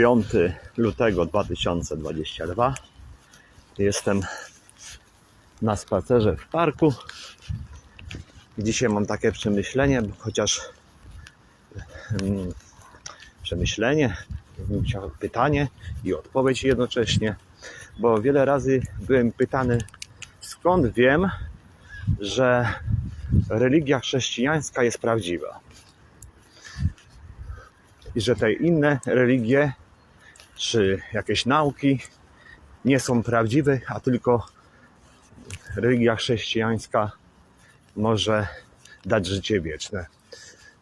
5 lutego 2022. Jestem na spacerze w parku. Dzisiaj mam takie przemyślenie, chociaż mm, przemyślenie, pytanie i odpowiedź jednocześnie, bo wiele razy byłem pytany, skąd wiem, że religia chrześcijańska jest prawdziwa i że te inne religie czy jakieś nauki nie są prawdziwe, a tylko religia chrześcijańska może dać życie wieczne.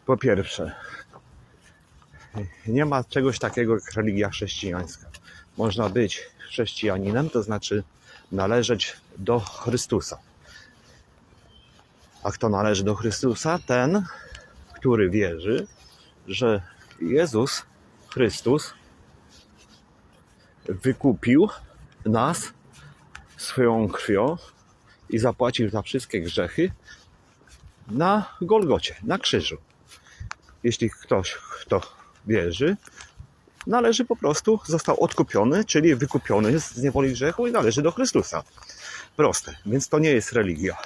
Po pierwsze, nie ma czegoś takiego jak religia chrześcijańska. Można być chrześcijaninem, to znaczy należeć do Chrystusa. A kto należy do Chrystusa? Ten, który wierzy, że Jezus Chrystus wykupił nas swoją krwią i zapłacił za wszystkie grzechy na Golgocie, na krzyżu. Jeśli ktoś, kto wierzy, należy po prostu, został odkupiony, czyli wykupiony z niewoli grzechu i należy do Chrystusa. Proste, więc to nie jest religia.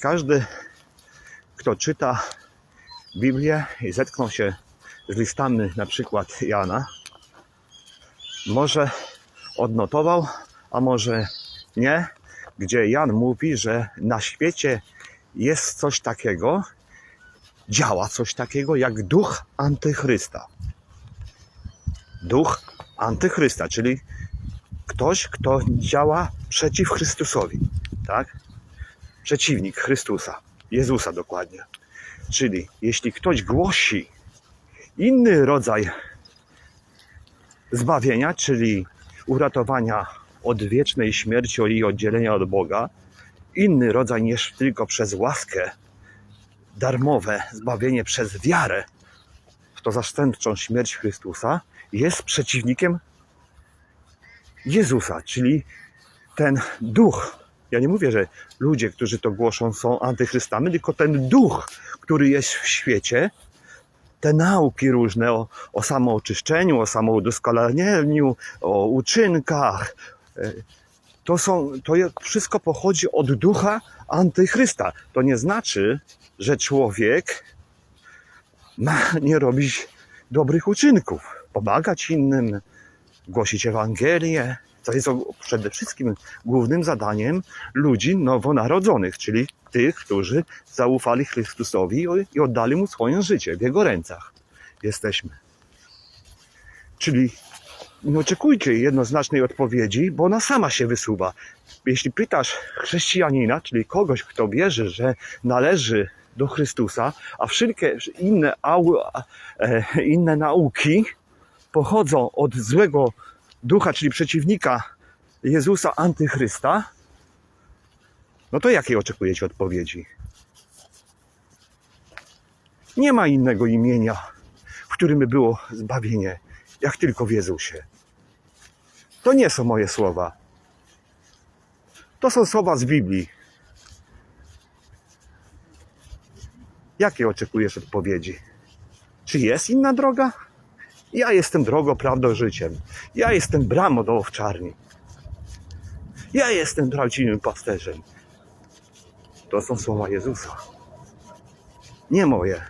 Każdy, kto czyta Biblię i zetknął się z listami na przykład Jana, może odnotował, a może nie, gdzie Jan mówi, że na świecie jest coś takiego, działa coś takiego jak duch antychrysta. Duch antychrysta, czyli ktoś, kto działa przeciw Chrystusowi, tak? Przeciwnik Chrystusa, Jezusa dokładnie. Czyli jeśli ktoś głosi inny rodzaj zbawienia, czyli uratowania od wiecznej śmierci i oddzielenia od Boga, inny rodzaj niż tylko przez łaskę, darmowe zbawienie przez wiarę w to zastępczą śmierć Chrystusa, jest przeciwnikiem Jezusa, czyli ten duch. Ja nie mówię, że ludzie, którzy to głoszą, są antychrystami, tylko ten duch, który jest w świecie, te nauki różne o, o samooczyszczeniu, o samoudoskonaleniu, o uczynkach, e, to, są, to wszystko pochodzi od ducha antychrysta. To nie znaczy, że człowiek ma nie robić dobrych uczynków, pomagać innym, głosić Ewangelię. To jest przede wszystkim głównym zadaniem ludzi nowonarodzonych, czyli tych, którzy zaufali Chrystusowi i oddali mu swoje życie. W jego rękach jesteśmy. Czyli nie oczekujcie jednoznacznej odpowiedzi, bo ona sama się wysuwa. Jeśli pytasz chrześcijanina, czyli kogoś, kto wierzy, że należy do Chrystusa, a wszelkie inne, e, inne nauki pochodzą od złego ducha, czyli przeciwnika Jezusa, antychrysta, no to jakiej oczekujecie odpowiedzi? Nie ma innego imienia, w którym by było zbawienie, jak tylko w Jezusie. To nie są moje słowa. To są słowa z Biblii. Jakie oczekujesz odpowiedzi? Czy jest inna droga? Ja jestem drogą, prawdą, życiem. Ja jestem bramą do owczarni. Ja jestem prawdziwym pasterzem. To są słowa Jezusa. Nie moje.